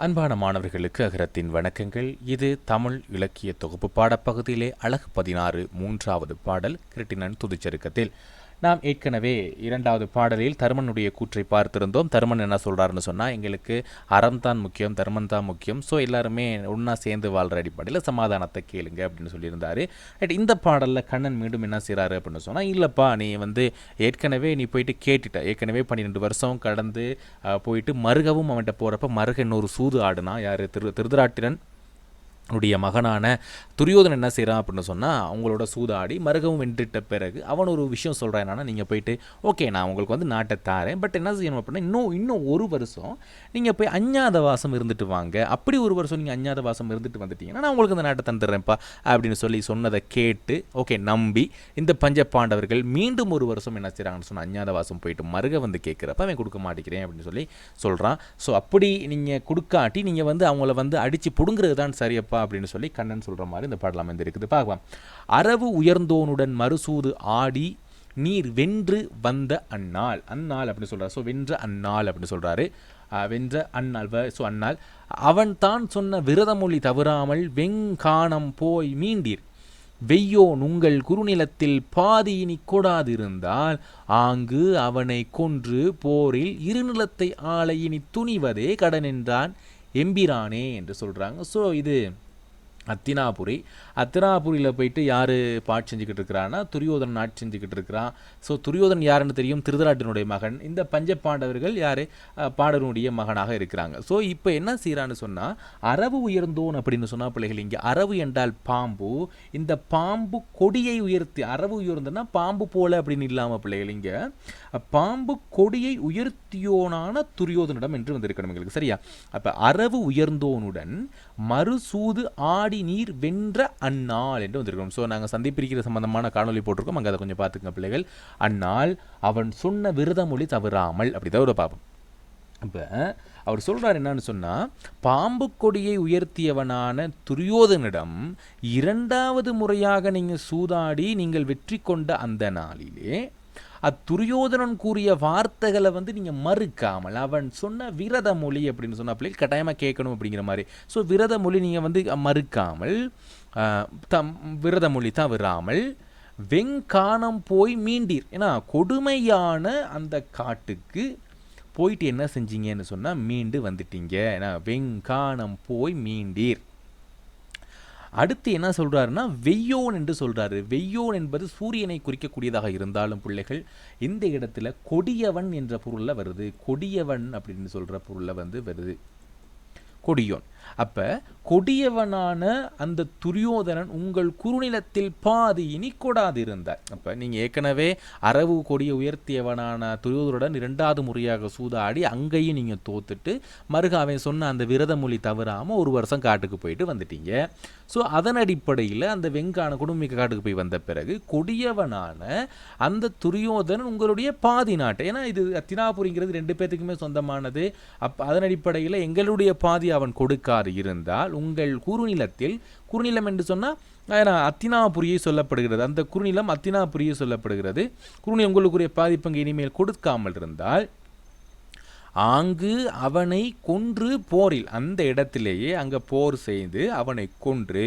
அன்பான மாணவர்களுக்கு அகரத்தின் வணக்கங்கள். இது தமிழ் இலக்கிய தொகுப்பு பாடப்பகுதியிலே அழகு பதினாறு மூன்றாவது பாடல் கிருட்டினன் துதிச்சருக்கத்தில். நாம் ஏற்கனவே இரண்டாவது பாடலில் தருமனுடைய கூற்றை பார்த்திருந்தோம். தருமன் என்ன சொல்கிறாருன்னு சொன்னால் எங்களுக்கு அறம் தான் முக்கியம் தர்மம் தான் முக்கியம். ஸோ எல்லாருமே ஒன்றா சேர்ந்து வாழ்கிற அடிப்படையில் சமாதானத்தை கேளுங்க அப்படின்னு சொல்லியிருந்தாரு. ரைட் இந்த பாடலில் கண்ணன் மீண்டும் என்ன செய்கிறாரு அப்படின்னு சொன்னால் இல்லைப்பா நீ வந்து ஏற்கனவே நீ போயிட்டு கேட்டுட்ட. ஏற்கனவே பன்னிரெண்டு வருஷம் கடந்து போயிட்டு மருகவும் அவன்கிட்ட போகிறப்ப மருக இன்னொரு சூது ஆடுனா யார்? திரு திருதராட்டிரன் உடைய மகனான துரியோதன் என்ன செய்கிறான் அப்படின்னு சொன்னால் அவங்களோட சூதாடி மருகவும் வென்றுட்ட பிறகு அவன் ஒரு விஷயம் சொல்கிறான் என்னன்னா நீங்கள் போயிட்டு ஓகே நான் உங்களுக்கு வந்து நாட்டை தாரேன். பட் என்ன செய்யணும் அப்படின்னா இன்னும் இன்னும் ஒரு வருஷம் நீங்கள் போய் அஞ்ஞாத வாசம் இருந்துட்டு வாங்க. அப்படி ஒரு வருஷம் நீங்கள் அஞ்ஞாத வாசம் இருந்துட்டு வந்துட்டீங்கன்னா நான் உங்களுக்கு இந்த நாட்டை தந்துடுறேன்ப்பா அப்படின்னு சொல்லி சொன்னதை கேட்டு ஓகே நம்பி இந்த பஞ்ச பாண்டவர்கள் மீண்டும் ஒரு வருஷம் என்ன செய்கிறாங்கன்னு சொன்னால் அஞ்ஞாத வாசம் போயிட்டு மருக வந்து கேட்குறப்ப அவன் கொடுக்க மாட்டேங்கிறேன் அப்படின்னு சொல்லி சொல்கிறான் ஸோ அப்படி நீங்கள் கொடுக்காட்டி நீங்கள் வந்து அவங்கள வந்து அடித்து பிடுங்குறது தான் சரியப்பா. அப்படின்னு சொல்லி கண்ணன் சொல்கிற மாதிரி இந்த பாடல் அமைந்திருக்குது. பார்க்கலாம். அரவு உயர்ந்தோனுடன் மறுசூது ஆடி நீர் வென்று வந்த அந்நாள். அந்நாள் அப்படின்னு சொல்கிறார் ஸோ வென்ற அந்நாள் அப்படின்னு சொல்கிறாரு வென்ற அந்நாள் ஸோ அந்நாள். அவன் தான் சொன்ன விரதமொழி தவறாமல் வெங்கானம் போய் மீண்டீர். வெய்யோன் உங்கள் குறுநிலத்தில் பாதியினி கூடாதிருந்தால் கொடாதிருந்தால் ஆங்கு அவனை கொன்று போரில் இருநிலத்தை ஆலையினி துணிவதே கடனென்றான் எம்பிரானே என்று சொல்கிறாங்க ஸோ இது அத்தினாபுரி. அத்தினாபுரியில் போயிட்டு யார் பாட்டு செஞ்சுக்கிட்டு இருக்கிறான்னா துரியோதனன் ஆட்சி செஞ்சுக்கிட்டு இருக்கிறான். ஸோ துரியோதன் யாருன்னு தெரியும்? திருதராட்டினுடைய மகன். இந்த பஞ்ச பாண்டவர்கள் யார்? பாடனுடைய மகனாக இருக்கிறாங்க. ஸோ இப்போ என்ன செய்கிறான்னு சொன்னால் அரவு உயர்ந்தோன் அப்படின்னு சொன்னால் பிள்ளைகள் இங்கே அரவு என்றால் பாம்பு. இந்த பாம்பு கொடியை உயர்த்தி அரவு உயர்ந்தனா பாம்பு போல அப்படின்னு இல்லாமல் பிள்ளைகள் இங்கே பாம்பு கொடியை உயர்த்தியோனான துரியோதனிடம் என்று வந்திருக்கணும் எங்களுக்கு. சரியா? அப்போ அரவு உயர்ந்தோனுடன் மறுசூது ஆடி நீர் வென்ற அந்நாள் என்று வந்திருக்கிறோம். ஸோ நாங்கள் சந்திப்பிரிக்கிற சம்பந்தமான காணொளி போட்டிருக்கோம். அங்கே அதை கொஞ்சம் பார்த்துங்க பிள்ளைகள். அந்நாள் அவன் சொன்ன விரதமொழி தவறாமல் அப்படிதான் ஒரு பார்ப்போம் இப்போ அவர் சொல்கிறார் என்னன்னு சொன்னால் பாம்பு கொடியை உயர்த்தியவனான துரியோதனிடம் இரண்டாவது முறையாக நீங்கள் சூதாடி நீங்கள் வெற்றி கொண்ட அந்த நாளிலே அத்துரியோதனன் கூறிய வார்த்தைகளை வந்து நீங்கள் மறுக்காமல் அவன் சொன்ன விரத மொழி அப்படின்னு சொன்ன பிள்ளை கட்டாயமாக கேட்கணும் அப்படிங்கிற மாதிரி. ஸோ விரத மொழி நீங்கள் வந்து மறுக்காமல் தம் விரத மொழி தவறாமல் வெங்கானம் போய் மீண்டீர். ஏன்னா கொடுமையான அந்த காட்டுக்கு போயிட்டு என்ன செஞ்சீங்கன்னு சொன்னால் மீண்டு வந்துட்டீங்க. ஏன்னா வெங்கானம் போய் மீண்டீர். அடுத்து என்ன சொல்கிறாருன்னா வெய்யோன் என்று சொல்கிறாரு வெய்யோன் என்பது சூரியனை குறிக்கக்கூடியதாக இருந்தாலும் பிள்ளைகள் இந்த இடத்துல கொடியவன் என்ற பொருளில் வருது. கொடியவன் அப்படின்னு சொல்கிற பொருளில் வந்து வருது. கொடியோன். அப்போ கொடியவனான அந்த துரியோதனன் உங்கள் குறுநிலத்தில் பாதி இனி கொடாதிருந்தார். அப்போ நீங்கள் ஏற்கனவே அரவு கொடியை உயர்த்தியவனான துரியோதனுடன் இரண்டாவது முறையாக சூதாடி அங்கேயும் நீங்கள் தோத்துட்டு மறுக அவன் சொன்ன அந்த விரத மொழி தவறாம ஒரு வருஷம் காட்டுக்கு போயிட்டு வந்துட்டீங்க. ஸோ அதன் அடிப்படையில் அந்த வெங்கான குடும்பிக்க காட்டுக்கு போய் வந்த பிறகு கொடியவனான அந்த துரியோதனன் உங்களுடைய பாதி நாட்டை ஏன்னா இது அத்தினாபுரிங்கிறது ரெண்டு பேர்த்துக்குமே சொந்தமானது. அப் அதன் அடிப்படையில் எங்களுடைய பாதி அவன் கொடுக்காது. இருந்தால் உங்கள் குறுநிலத்தில் குறுநிலம் என்று சொன்னால் அத்தினாபுரியை சொல்லப்படுகிறது. அந்த குறுநிலம் அத்தினாபுரியை சொல்லப்படுகிறது. குறுநிலம் உங்களுக்குரிய பாதிப்பங்கு இனிமேல் கொடுக்காமல் இருந்தால் ஆங்கு அவனை கொன்று போரில் அந்த இடத்திலேயே அங்கே போர் செய்து அவனை கொன்று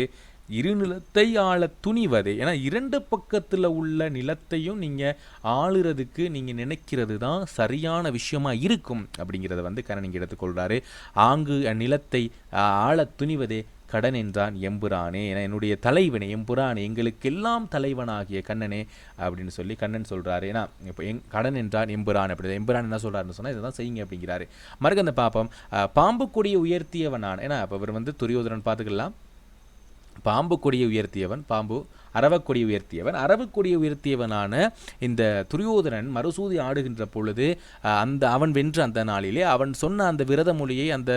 இரு நிலத்தை ஆள துணிவதே. ஏன்னா இரண்டு பக்கத்தில் உள்ள நிலத்தையும் நீங்கள் ஆளுறதுக்கு நீங்கள் நினைக்கிறது தான் சரியான விஷயமா இருக்கும் அப்படிங்கிறத வந்து கரண் எடுத்துக்கொள்கிறாரு ஆங்கு அந்நிலத்தை ஆள துணிவதே கடன் என்றான் எம்புரானே. என என்னுடைய தலைவனே எம்புரானே எங்களுக்கெல்லாம் தலைவனாகிய கண்ணனே அப்படின்னு சொல்லி கண்ணன் சொல்கிறாரு ஏன்னா இப்போ எங் கடன் என்றான் எம்புரான் அப்படி எம்புரான் என்ன சொல்றாருன்னு சொன்னால் இதை தான் செய்யுங்க அப்படிங்கிறாரு. மறுக்க அந்த பாப்பம் பாம்பு கொடியை உயர்த்தியவனான் ஏன்னா அப்போ இவர் வந்து துரியோதனன் பார்த்துக்கலாம். பாம்பு கொடியை உயர்த்தியவன் பாம்பு அரவக்கொடி உயர்த்தியவன் அரவக்கொடியை உயர்த்தியவனான இந்த துரியோதனன் மறுசூதி ஆடுகின்ற பொழுது அந்த அவன் வென்ற அந்த நாளிலே அவன் சொன்ன அந்த விரத மொழியை அந்த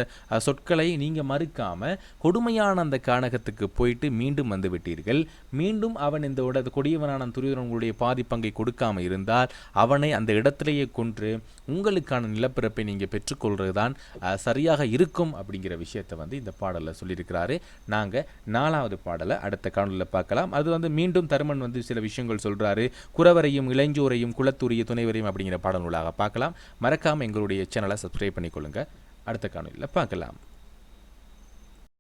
சொற்களை நீங்கள் மறுக்காம கொடுமையான அந்த கானகத்துக்கு போயிட்டு மீண்டும் வந்து விட்டீர்கள். மீண்டும் அவன் இந்த உட கொடியவனான துரியோதனன் உங்களுடைய பாதி பங்கை கொடுக்காம இருந்தால் அவனை அந்த இடத்திலேயே கொன்று உங்களுக்கான நிலப்பிறப்பை நீங்கள் பெற்றுக்கொள்வது தான் சரியாக இருக்கும் அப்படிங்கிற விஷயத்தை வந்து இந்த பாடலில் சொல்லியிருக்கிறாரு. நாங்கள் நாலாவது பாடலை அடுத்த காணொலியில் பார்க்கலாம். அது வந்து மீண்டும் தருமன் வந்து சில விஷயங்கள் சொல்றாரு. குறவரையும் இளைஞரையும் குலத்துரிய துணைவரையும் அப்படிங்கிற பாடல் நூலாக பார்க்கலாம். மறக்காம எங்களுடைய சேனலை சப்ஸ்கிரைப் பண்ணிக்கொள்ளுங்கள் அடுத்த காணொலியில் பார்க்கலாம்.